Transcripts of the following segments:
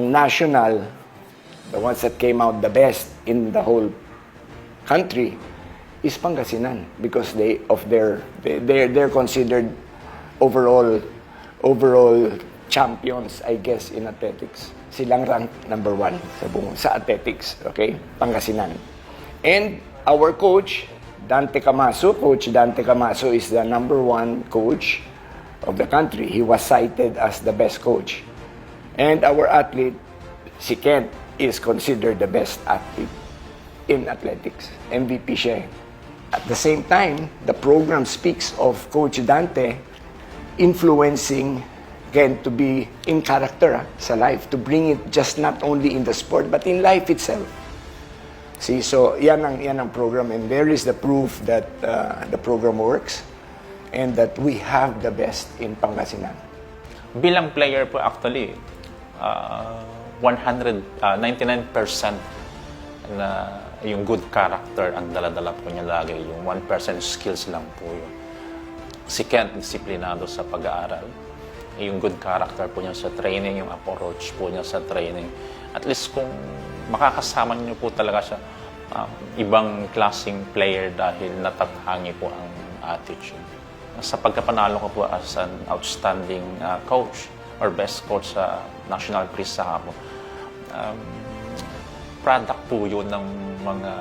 ang national, the ones that came out the best in the whole country, is Pangasinan because they of their they, they're they're considered overall overall champions I guess in athletics. Silang rank number one sa buong sa athletics, okay? Pangasinan. And our coach Dante Camaso, coach Dante Camaso is the number one coach of the country. He was cited as the best coach. And our athlete si Kent is considered the best athlete in athletics. MVP siya eh. At the same time, the program speaks of Coach Dante influencing Ken to be in character ah, sa life, to bring it just not only in the sport, but in life itself. See, so yan ang, yan ang program and there is the proof that uh, the program works and that we have the best in Pangasinan. Bilang player po actually, uh, 100, uh, 99% na yung good character ang daladala po niya lagi. Yung 1% skills lang po yun. Si Kent, disiplinado sa pag-aaral. Yung good character po niya sa training, yung approach po niya sa training. At least kung makakasama niyo po talaga siya, uh, ibang klaseng player dahil natatangi po ang attitude sa pagkapanalo ko po as an outstanding uh, coach or best coach sa National Quiz sa Habo, um, product po yun ng mga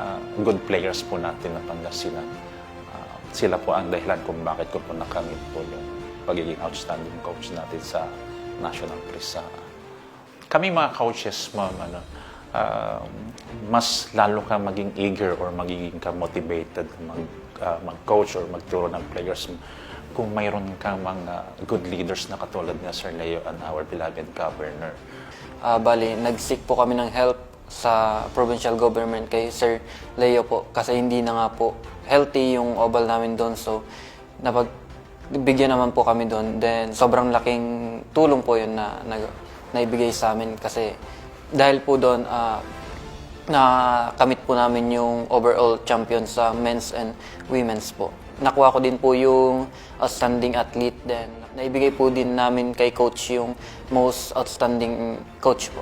good players po natin na Pangasinan. Uh, sila po ang dahilan kung bakit ko po nakamit po yung pagiging outstanding coach natin sa National Quiz sa kami mga coaches, ma'am, ano, um, mas lalo ka maging eager or magiging ka motivated mag, uh, mag-coach or magturo ng players kung mayroon kang mga good leaders na katulad ni Sir Leo and our beloved governor. Ah, bali, nag-seek po kami ng help sa provincial government kay Sir Leo po kasi hindi na nga po healthy yung oval namin doon. So, napag bigyan naman po kami doon. Then, sobrang laking tulong po yun na, na naibigay sa amin kasi dahil po doon, ah, na kamit po namin yung overall champion sa men's and women's po. Nakuha ko din po yung outstanding athlete then naibigay po din namin kay coach yung most outstanding coach po.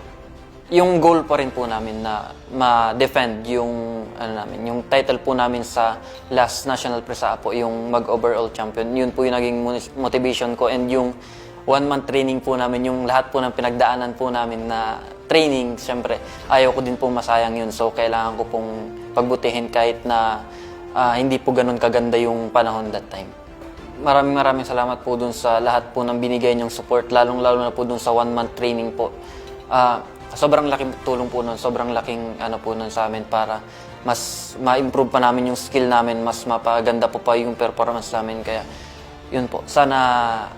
Yung goal pa rin po namin na ma-defend yung ano namin, yung title po namin sa last national presa po, yung mag-overall champion. Yun po yung naging mo- motivation ko and yung one month training po namin, yung lahat po ng pinagdaanan po namin na training, syempre, ayaw ko din po masayang yun. So, kailangan ko pong pagbutihin kahit na ah, hindi po ganun kaganda yung panahon that time. Maraming maraming salamat po dun sa lahat po ng binigay niyong support, lalong-lalo na po dun sa one month training po. Ah, sobrang laking tulong po nun, sobrang laking ano po nun sa amin para mas ma-improve pa namin yung skill namin, mas mapaganda po pa yung performance namin. Kaya yun po, sana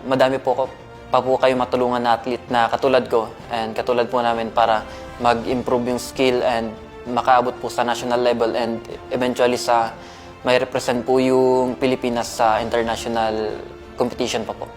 madami po ko pa po kayo matulungan na athlete na katulad ko and katulad po namin para mag-improve yung skill and makaabot po sa national level and eventually sa may represent po yung Pilipinas sa international competition pa po.